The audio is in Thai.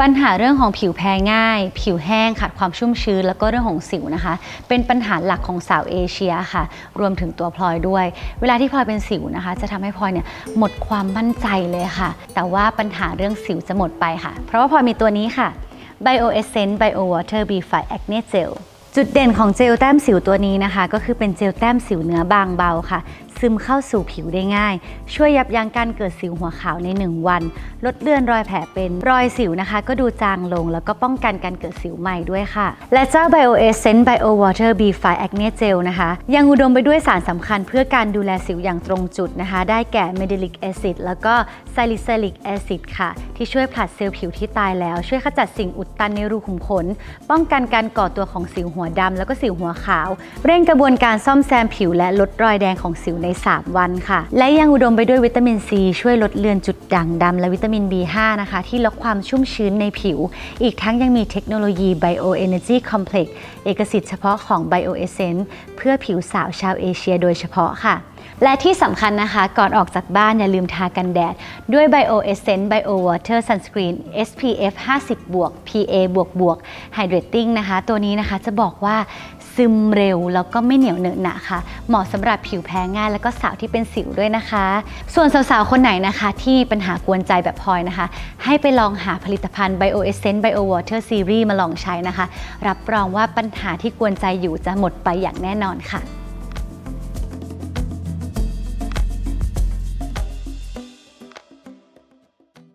ปัญหาเรื่องของผิวแพ้ง่าย ผิวแห้งขาดความชุ่มชื้น แล้วก็เรื่องของสิวนะคะ เป็นปัญหาหลักของสาวเอเชียค่ะ รวมถึงตัวพลอยด้วย เวลาที่พลอยเป็นสิวนะคะ จะทำให้พลอยเนี่ยหมดความมั่นใจเลยค่ะ แต่ว่าปัญหาเรื่องสิวจะหมดไปค่ะ เพราะว่าพลอยมีตัวนี้ค่ะ Bio Essence Bio Water b f i Acne Gel จุดเด่นของเจลแต้มสิวตัวนี้นะคะ ก็คือเป็นเจลแต้มสิวเนื้อบางเบาค่ะ ซึมเข้าสู่ผิวได้ง่าย ช่วยยับยั้งการเกิดสิวหัวขาวใน 1 วัน ลดเลือนรอยแผลเป็นรอยสิวนะคะ ก็ดูจางลงแล้วก็ป้องกันการเกิดสิวใหม่ด้วยค่ะ และเจ้า Bio Essence Bio Water b f i Acne Gel นะคะ ยังอุดมไปด้วยสารสำคัญเพื่อการดูแลสิวอย่างตรงจุดนะคะ ได้แก่ Medilic Acid แล้วก็ Salicylic Acid ค่ะ ที่ช่วยผลัดเซลล์ผิวที่ตายแล้ว ช่วยขจัดสิ่งอุดตันในรูขุมขน ป้องกันการก่อตัวของสิวหัวดำแล้วก็สิวหัวขาว เร่งกระบวนการซ่อมแซมผิวและลดรอยแดงของสิวใน3 วันค่ะ และยังอุดมไปด้วยวิตามินซีช่วยลดเลือนจุดด่างดำและวิตามิน B5 นะคะ ที่ลดความชุ่มชื้นในผิว อีกทั้งยังมีเทคโนโลยี Bioenergy Complex เอกสิทธิ์เฉพาะของ BioEssence เพื่อผิวสาวชาวเอเชียโดยเฉพาะค่ะ และที่สำคัญนะคะ ก่อนออกจากบ้านอย่าลืมทากันแดด ด้วย Bio Essence Bio Water Sunscreen SPF 50บวก PA บวกบวก Hydrating นะคะ ตัวนี้นะคะจะบอกว่าซึมเร็วแล้วก็ไม่เหนียวเหนอะหนะค่ะ เหมาะสำหรับผิวแพ้ง่าย แล้วก็สาวที่เป็นสิวด้วยนะคะ ส่วนสาวๆ คนไหนนะคะ ที่มีปัญหากวนใจแบบพลอยนะคะ ให้ไปลองหาผลิตภัณฑ์ Bio Essence Bio Water Series มาลองใช้นะคะ รับรองว่าปัญหาที่กวนใจอยู่จะหมดไปอย่างแน่นอนค่ะ